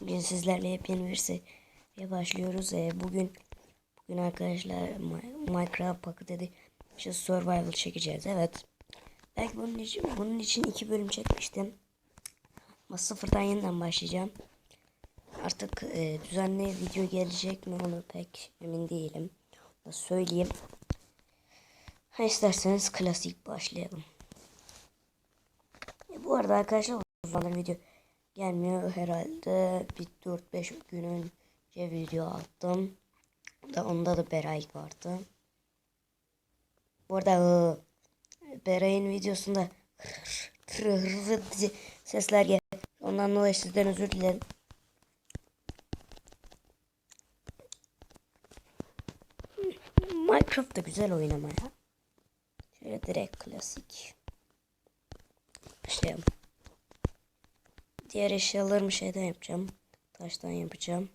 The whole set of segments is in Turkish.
Bugün sizlerle yepyeni bir seriye başlıyoruz. Ee, bugün bugün arkadaşlar Mi- Minecraft Pocket dedi işte survival çekeceğiz. Evet. Belki bunun için bunun için iki bölüm çekmiştim. Ama sıfırdan yeniden başlayacağım. Artık e, düzenli video gelecek mi onu pek emin değilim. Onu söyleyeyim. Ha isterseniz klasik başlayalım. E, bu arada arkadaşlar uzun video gelmiyor herhalde bir 4-5 gün önce video attım. Da onda da Beray vardı. Bu arada ıı, Beray'ın videosunda sesler geldi. Ondan dolayı sizden özür dilerim. Minecraft da güzel oynamaya. Şöyle direkt klasik. Başlayalım. Diğer eşyalarımı şeyden yapacağım. Taştan yapacağım.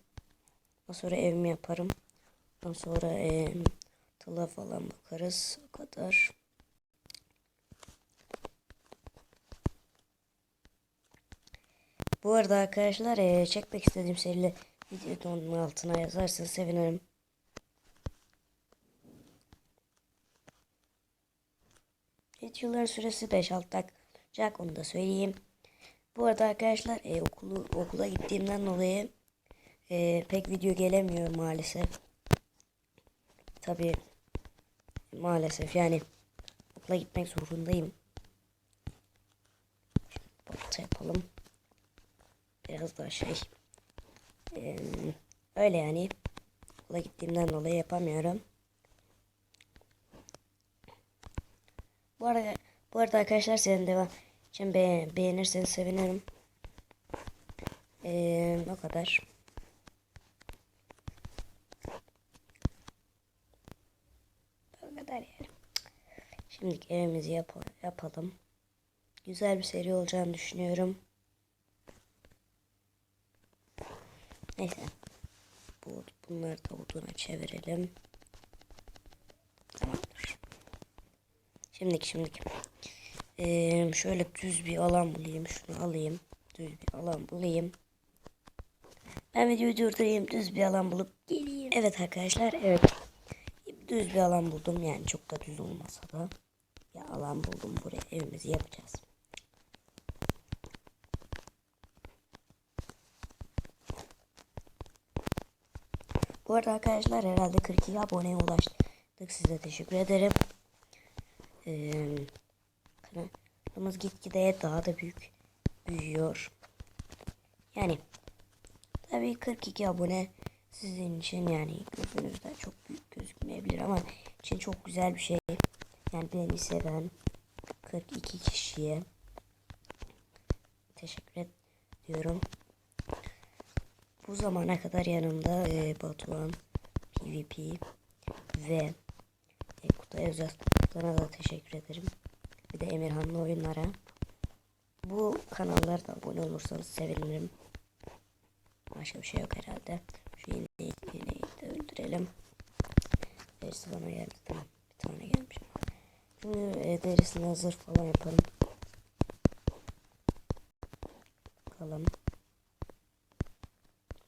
Ondan sonra evimi yaparım. Ondan sonra e, tıla falan bakarız. O kadar. Bu arada arkadaşlar e, çekmek istediğim seriyle videonun altına yazarsanız sevinirim. Videoların süresi 5-6 dakika onu da söyleyeyim. Bu arada arkadaşlar e, okulu okula gittiğimden dolayı e, pek video gelemiyor maalesef. Tabi maalesef yani okula gitmek zorundayım. Balta yapalım. Biraz daha şey. E, öyle yani. Okula gittiğimden dolayı yapamıyorum. Bu arada bu arada arkadaşlar senin devam için be beğenirseniz sevinirim. Ee, o kadar. O kadar yani. Şimdi evimizi yap yapalım. Güzel bir seri olacağını düşünüyorum. Neyse. Bu, bunları da oduna çevirelim. Tamamdır. Şimdiki şimdiki. Ee, şöyle düz bir alan bulayım. Şunu alayım. Düz bir alan bulayım. Ben videoyu durdurayım. Düz bir alan bulup geleyim. Evet arkadaşlar. Evet. Düz bir alan buldum. Yani çok da düz olmasa da. Bir alan buldum. Buraya evimizi yapacağız. Bu arada arkadaşlar herhalde 42 aboneye ulaştık. Size teşekkür ederim. Ee, kanalımız gitgide daha da büyük büyüyor. Yani tabii 42 abone sizin için yani gözünüzde çok büyük gözükmeyebilir ama için çok güzel bir şey. Yani beni seven 42 kişiye teşekkür ediyorum. Bu zamana kadar yanımda e, Batuhan, PvP ve e, Kutay Özel sana da teşekkür ederim. Bir de Emirhan'la oyunlara. Bu kanallarda abone olursanız sevinirim. Başka bir şey yok herhalde. Şu ineği, ineği de öldürelim. Derisi bana geldi tamam. Bir tane gelmiş. Şimdi e, derisine hazır falan yapalım. Bakalım.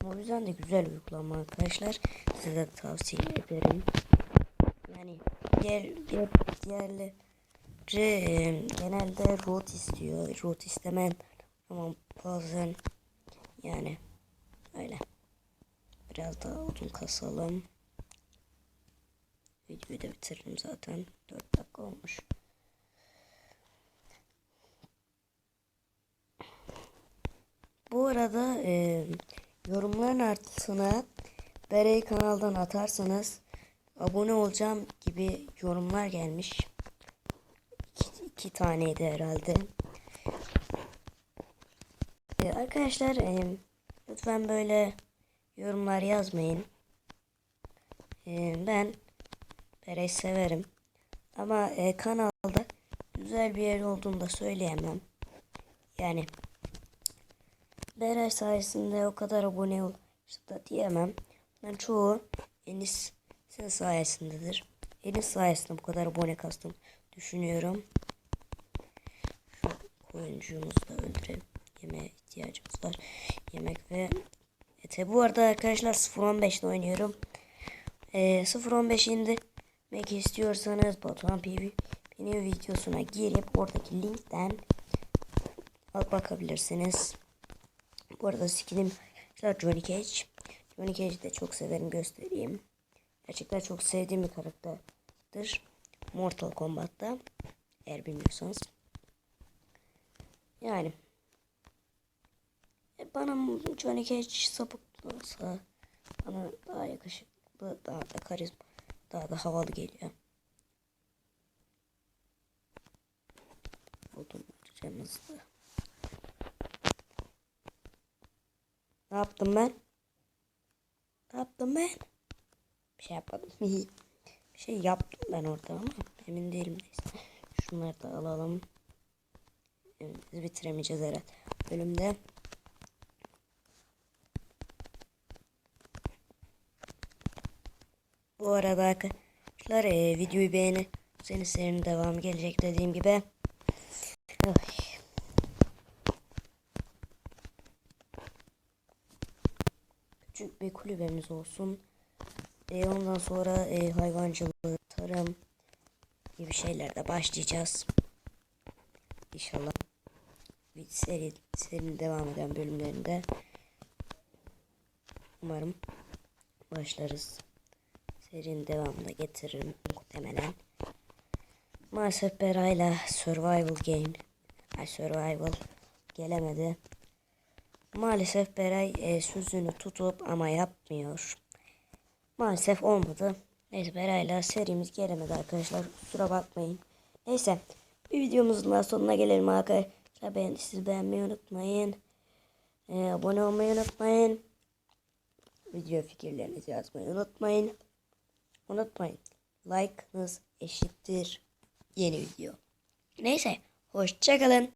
O yüzden de güzel uygulama arkadaşlar. Size de tavsiye ederim. Yani diğer diğer diğerleri e, genelde root istiyor. Root istemen ama bazen yani öyle. Biraz daha odun kasalım. Videoyu da bitiririm zaten. 4 dakika olmuş. Bu arada e, yorumların altına Berey kanaldan atarsanız abone olacağım gibi yorumlar gelmiş. İki, taneydi herhalde. Ee, arkadaşlar e, lütfen böyle yorumlar yazmayın. E, ben Berey severim. Ama e, kanalda güzel bir yer olduğunu da söyleyemem. Yani Beray sayesinde o kadar abone oluştu da diyemem. Ben çoğu Enis'in sayesindedir. Enis sayesinde bu kadar abone kastım düşünüyorum. Şu koyuncuğumuzu da öldürelim. Yemeğe ihtiyacımız var. yemek ve ete. Bu arada arkadaşlar 0.15'te oynuyorum. Ee, 0.15 indirmek istiyorsanız Batuhan PvP'nin videosuna girip oradaki linkten bakabilirsiniz. Bu arada skinim arkadaşlar Johnny Cage. Johnny Cage'i de çok severim göstereyim. Gerçekten çok sevdiğim bir karakterdir. Mortal Kombat'ta. Eğer bilmiyorsanız. Yani. e, Bana Johnny Cage sapık olsa bana daha yakışıklı, daha da karizma, daha da havalı geliyor. Buldum canınızı. Ne yaptım ben? Ne yaptım ben? Bir şey yapmadım. bir şey yaptım ben orada ama emin değilim. Neyse. Şunları da alalım. Biz bitiremeyeceğiz herhalde. Bölümde. Bu arada arkadaşlar e, videoyu beğeni. Senin serinin devamı gelecek dediğim gibi. Ay. Küçük bir kulübemiz olsun. E, ondan sonra e, hayvancılığı, tarım gibi şeylerde başlayacağız. İnşallah seri, serinin devam eden bölümlerinde umarım başlarız. Serinin devamını getiririm muhtemelen. Maalesef Beray'la Survival Game Ay Survival gelemedi. Maalesef Beray e, sözünü tutup ama yapmıyor. Maalesef olmadı. Neyse Beray'la serimiz gelemedi arkadaşlar. Kusura bakmayın. Neyse bir videomuzun daha sonuna gelelim arkadaşlar. Ben, siz beğenmeyi unutmayın. E, abone olmayı unutmayın. Video fikirlerinizi yazmayı unutmayın. Unutmayın. Like'ınız eşittir yeni video. Neyse hoşçakalın.